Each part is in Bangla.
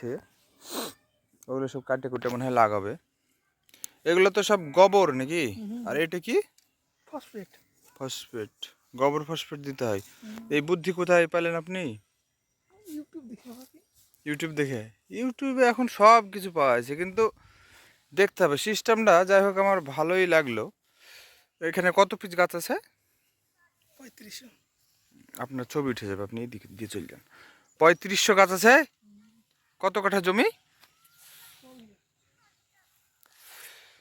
আছে। ওগুলো সব কাটে কুটে মনে হয় লাগাবে। এগুলো তো সব গোবর নাকি? আর এটা কি? ফসফেট। ফসফেট। গোবর ফসফেট দিতে হয়। এই বুদ্ধি কোথায় পেলেন আপনি? ইউটিউব দেখে ইউটিউব দেখে? ইউটিউবে এখন সব কিছু পাওয়া যাচ্ছে কিন্তু দেখতে হবে। সিস্টেমটা যাই হোক আমার ভালোই লাগল। এখানে কত পিস গাছ আছে? পঁয়ত্রিশশো। আপনার ছবি উঠে যাবে আপনি এদিকে দিয়ে চলে যান। পঁয়ত্রিশশো গাছ আছে? কত কাঠা জমি?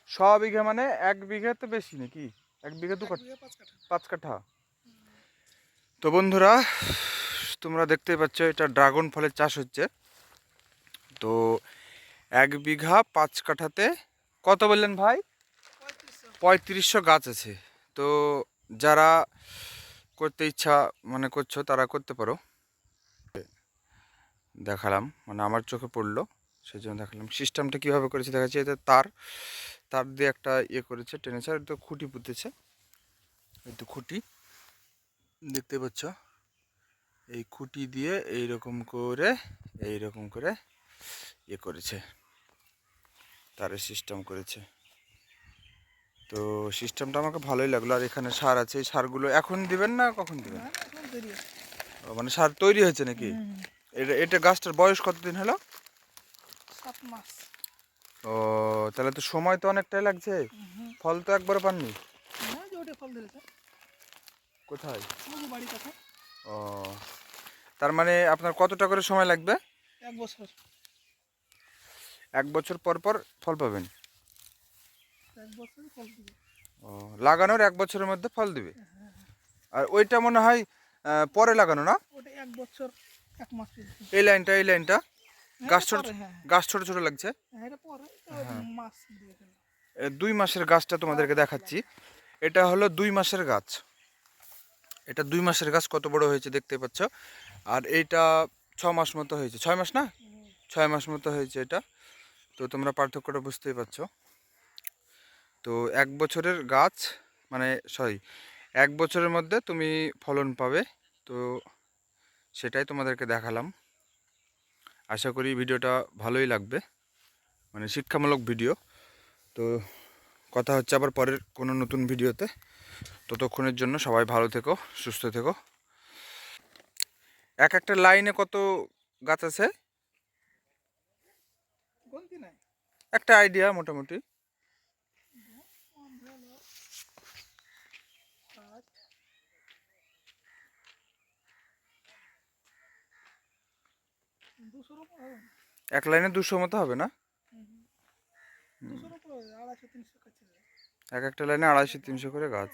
ছ বিঘা মানে এক বিঘা তো বেশি নাকি? এক বিঘা দু কাঠা। পাঁচ কাঠা। তো বন্ধুরা তোমরা দেখতেই পাচ্ছ এটা ড্রাগন ফলের চাষ হচ্ছে। তো এক বিঘা পাঁচ কাঠাতে কত বললেন ভাই? পঁয়ত্রিশশো। পঁয়ত্রিশশো গাছ আছে। তো যারা করতে ইচ্ছা মানে করছ তারা করতে পারো। দেখালাম মানে আমার চোখে পড়ল সেই জন্য দেখালাম। সিস্টেমটা কীভাবে করেছে দেখাচ্ছি এতে তার তার দিয়ে একটা ইয়ে করেছে টেনেছে আর তো খুঁটি পুঁতেছে। এই তো খুঁটি দেখতে পাচ্ছ? এই খুঁটি দিয়ে এই রকম করে এই রকম করে ইয়ে করেছে। তারের সিস্টেম করেছে। তো সিস্টেমটা আমাকে ভালোই লাগল আর এখানে সার আছে এই সারগুলো এখন দিবেন না কখন দিবেন? মানে সার তৈরি হয়েছে নাকি? এটা এটা গাছটার বয়স কতদিন হলো? সাত মাস। ও তাহলে তো সময় তো অনেকটাই লাগছে। ফল তো একবারে পাননি? কোথায়? ও তার মানে আপনার কতটা করে সময় লাগবে? এক বছর। এক বছর পর পর ফল পাবেন? ও লাগানোর এক বছরের মধ্যে ফল দিবে? আর ওইটা মনে হয় পরে লাগানো না? ওটা এক বছর। এই লাইনটা এই লাইনটা? হ্যাঁ, গাছ ছোট পরে, হ্যাঁ গাছ ছোট ছোট লাগছে? হ্যাঁ, দুই মাসের গাছটা তোমাদেরকে দেখাচ্ছি। এটা হলো দুই মাসের গাছ। এটা দুই মাসের গাছ কত বড় হয়েছে দেখতে পাচ্ছ? আর এইটা ছ মাস মতো হয়েছে। ছয় মাস না? ছয় মাস মতো হয়েছে এটা। তো তোমরা পার্থক্যটা বুঝতেই পারছ। তো এক বছরের গাছ মানে সরি এক বছরের মধ্যে তুমি ফলন পাবে। তো সেটাই তোমাদেরকে দেখালাম। আশা করি ভিডিওটা ভালোই লাগবে। মানে শিক্ষামূলক ভিডিও। তো কথা হচ্ছে আবার পরের কোনো নতুন ভিডিওতে। ততক্ষণের জন্য সবাই ভালো থেকো সুস্থ থেকো। এক একটা লাইনে কত গাছ আছে? একটা আইডিয়া মোটামুটি পাঁচ দুশোর উপর হবে না। এক লাইনে দুশো মতো হবে না? এক একটা লাইনে আড়াইশো তিনশো করে গাছ।